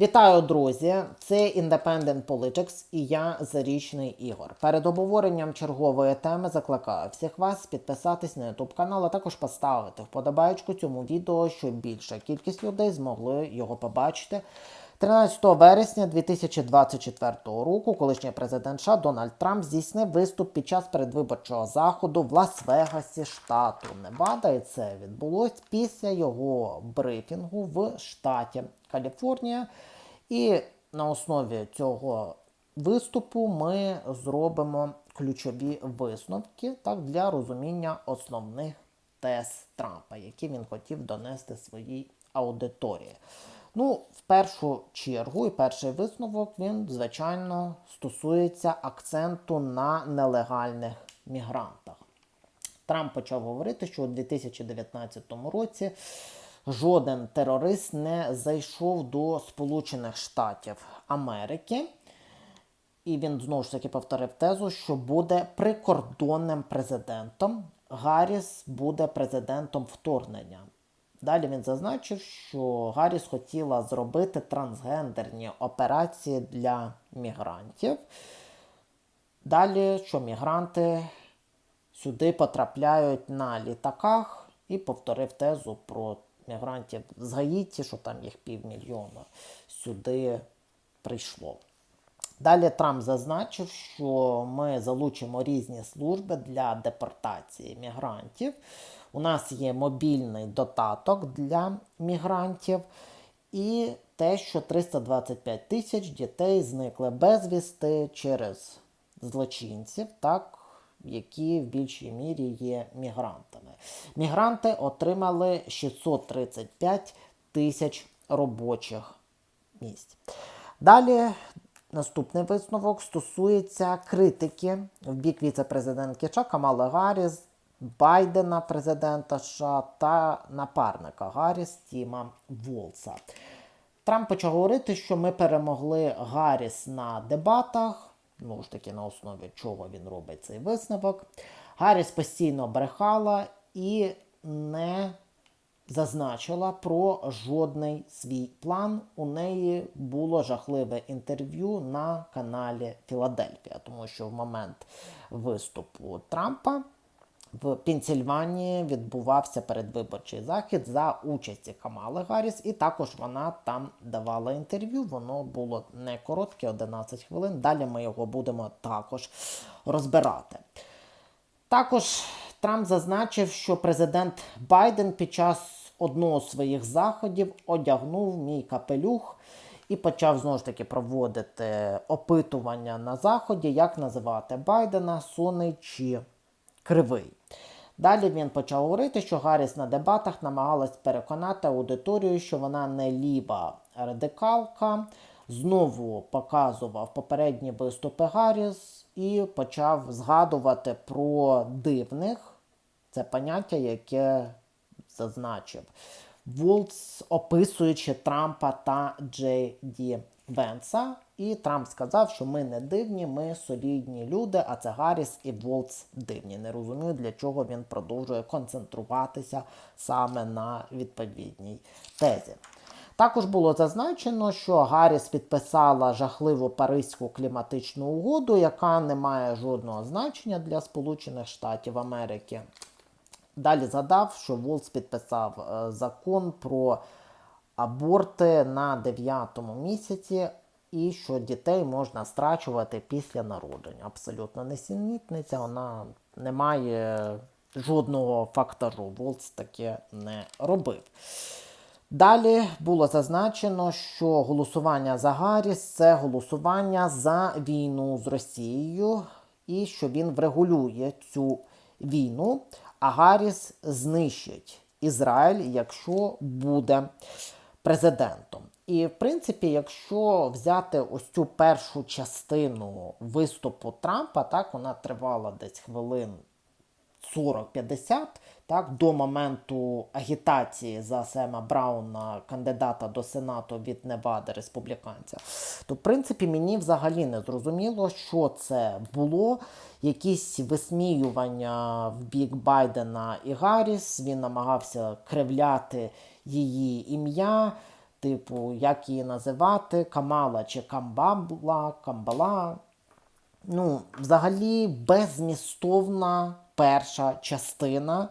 Вітаю, друзі! Це Independent Politics і я Зарічний Ігор. Перед обговоренням чергової теми закликаю всіх вас підписатись на YouTube канал, а також поставити вподобайку цьому відео, щоб більша кількість людей змогли його побачити. 13 вересня 2024 року колишній президент США Дональд Трамп здійснив виступ під час передвиборчого заходу в Лас-Вегасі, штату Невада, і це відбулось після його брифінгу в штаті Каліфорнія. І на основі цього виступу ми зробимо ключові висновки так, для розуміння основних тез Трампа, які він хотів донести своїй аудиторії. Ну, в першу чергу, і перший висновок він, звичайно, стосується акценту на нелегальних мігрантах. Трамп почав говорити, що у 2019 році жоден терорист не зайшов до Сполучених Штатів Америки. І він знову ж таки повторив тезу, що буде прикордонним президентом. Гарріс буде президентом вторгнення. Далі він зазначив, що Гарріс хотіла зробити трансгендерні операції для мігрантів. Далі, що мігранти сюди потрапляють на літаках і повторив тезу про мігрантів з Гаїті, що там їх півмільйона сюди прийшло. Далі Трамп зазначив, що ми залучимо різні служби для депортації мігрантів. У нас є мобільний додаток для мігрантів, і те, що 325 тисяч дітей зникли безвісти через злочинців, так, які в більшій мірі є мігрантами. Мігранти отримали 635 тисяч робочих місць. Далі наступний висновок стосується критики в бік віце-президентки США Камали Гарріс, Байдена, президента США та напарника Гарріс Тіма Волса. Трамп почав говорити, що ми перемогли Гарріс на дебатах. Ну ж таки, на основі чого він робить цей висновок. Гарріс постійно брехала і не зазначила про жодний свій план. У неї було жахливе інтерв'ю на каналі Філадельфія, тому що в момент виступу Трампа в Пенсільванії відбувався передвиборчий захід за участі Камали Гарріс, і також вона там давала інтерв'ю. Воно було не коротке, 11 хвилин. Далі ми його будемо також розбирати. Також Трамп зазначив, що президент Байден під час одного з своїх заходів одягнув мій капелюх і почав знову ж таки проводити опитування на заході, як називати Байдена сонний чи кривий. Далі він почав говорити, що Гарріс на дебатах намагалась переконати аудиторію, що вона не ліва радикалка. Знову показував попередні виступи Гарріс і почав згадувати про дивних. Це поняття, яке зазначив Волц, описуючи Трампа та Джей Ді Венса. І Трамп сказав, що ми не дивні, ми солідні люди, а це Гарріс і Волц дивні. Не розумію, для чого він продовжує концентруватися саме на відповідній тезі. Також було зазначено, що Гарріс підписала жахливу Паризьку кліматичну угоду, яка не має жодного значення для Сполучених Штатів Америки. Далі задав, що Волц підписав е, закон про аборти на 9-му місяці і що дітей можна страчувати після народження. Абсолютно несенітниця, вона не має жодного фактору. Волц таке не робив. Далі було зазначено, що голосування за Гарріс це голосування за війну з Росією, і що він врегулює цю війну, а Гарріс знищить Ізраїль, якщо буде президентом. І, в принципі, якщо взяти ось цю першу частину виступу Трампа, так вона тривала десь хвилин 40-50, так, до моменту агітації за Сема Брауна, кандидата до Сенату від Невади, республіканця, то в принципі мені взагалі не зрозуміло, що це було. Якісь висміювання в бік Байдена і Гарріс. Він намагався кривляти її ім'я. Типу, як її називати, Камала чи Камбабла, Камбала. Ну, взагалі беззмістовна перша частина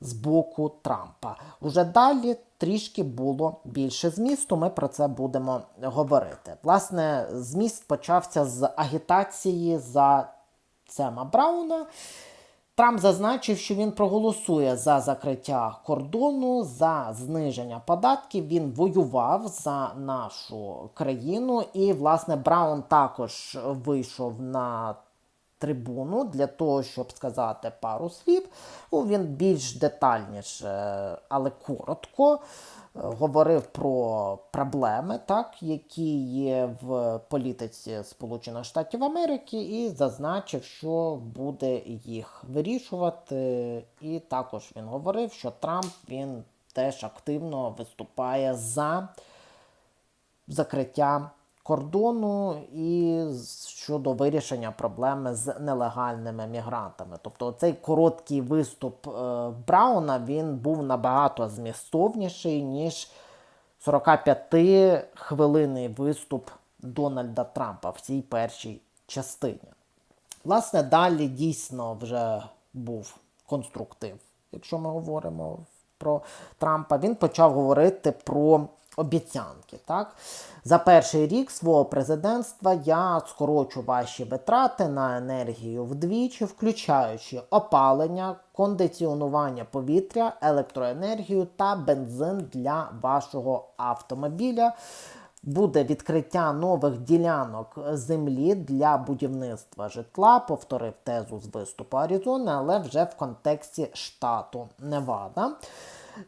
з боку Трампа. Уже далі трішки було більше змісту. Ми про це будемо говорити. Власне, зміст почався з агітації за Сема Брауна. Трамп зазначив, що він проголосує за закриття кордону, за зниження податків. Він воював за нашу країну, і власне Браун також вийшов на трибуну для того, щоб сказати пару слів. Ну, Він більш детальніше, але коротко е, говорив про проблеми, так, які є в політиці Сполучених Штатів Америки, і зазначив, що буде їх вирішувати. І також він говорив, що Трамп він теж активно виступає за закриття кордону і щодо вирішення проблеми з нелегальними мігрантами. Тобто цей короткий виступ е, Брауна він був набагато змістовніший, ніж 45-хвилинний виступ Дональда Трампа в цій першій частині. Власне, далі дійсно вже був конструктив, якщо ми говоримо про Трампа. Він почав говорити про обіцянки. Так? За перший рік свого президентства я скорочу ваші витрати на енергію вдвічі, включаючи опалення, кондиціонування повітря, електроенергію та бензин для вашого автомобіля. Буде відкриття нових ділянок землі для будівництва житла, повторив тезу з виступу Аризони, але вже в контексті штату Невада.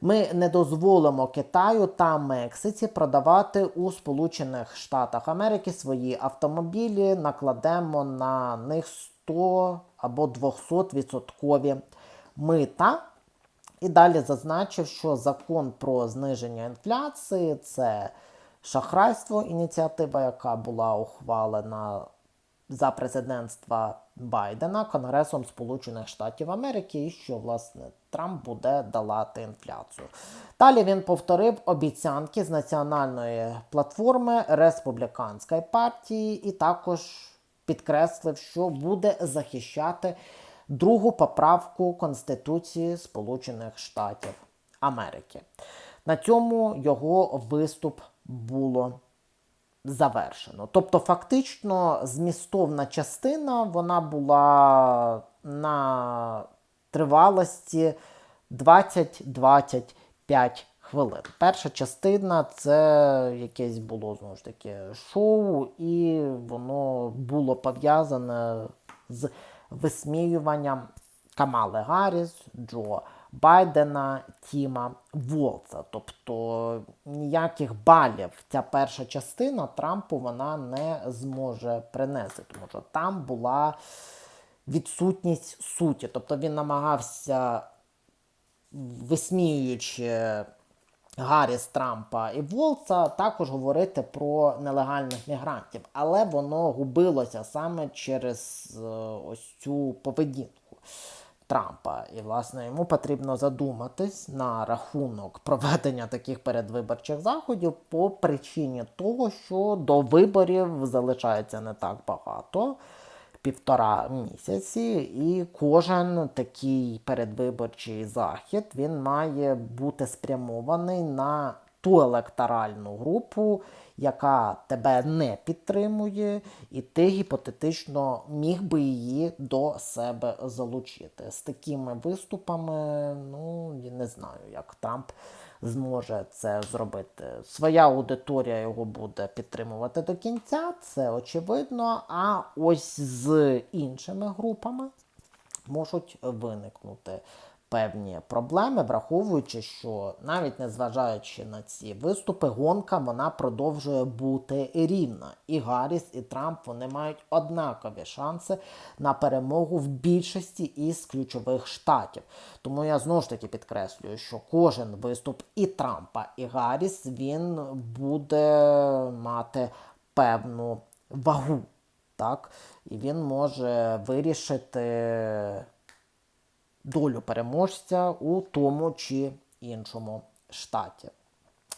Ми не дозволимо Китаю та Мексиці продавати у Сполучених Штатах Америки свої автомобілі, накладемо на них 100 або 200 відсоткові мита. І далі зазначив, що закон про зниження інфляції це шахрайство, ініціатива, яка була ухвалена за президентства Байдена Конгресом Сполучених Штатів Америки, і що власне Трамп буде долати інфляцію. Далі він повторив обіцянки з національної платформи республіканської партії, і також підкреслив, що буде захищати другу поправку Конституції Сполучених Штатів Америки. На цьому його виступ було завершено. Тобто, фактично, змістовна частина вона була на тривалості 20-25 хвилин. Перша частина це якесь було знову ж таки шоу, і воно було пов'язане з висміюванням Камали Гарріс, Джо Байдена, Тіма Волца. Тобто ніяких балів ця перша частина Трампу вона не зможе принести, тому що там була відсутність суті. Тобто він намагався, висміюючи Гарріс Трампа і Волца, також говорити про нелегальних мігрантів, але воно губилося саме через е, ось цю поведінку. Трампа. І, власне, йому потрібно задуматись на рахунок проведення таких передвиборчих заходів по причині того, що до виборів залишається не так багато. Півтора місяці, і кожен такий передвиборчий захід він має бути спрямований на ту електоральну групу, яка тебе не підтримує, і ти гіпотетично міг би її до себе залучити. З такими виступами, ну я не знаю, як Трамп зможе це зробити. Своя аудиторія його буде підтримувати до кінця, це очевидно. А ось з іншими групами можуть виникнути певні проблеми, враховуючи, що навіть незважаючи на ці виступи, гонка вона продовжує бути рівна. І Гарріс, і Трамп вони мають однакові шанси на перемогу в більшості із ключових штатів. Тому я знову ж таки підкреслюю, що кожен виступ і Трампа, і Гарріс він буде мати певну вагу. Так? І він може вирішити долю переможця у тому чи іншому штаті.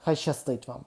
Хай щастить вам!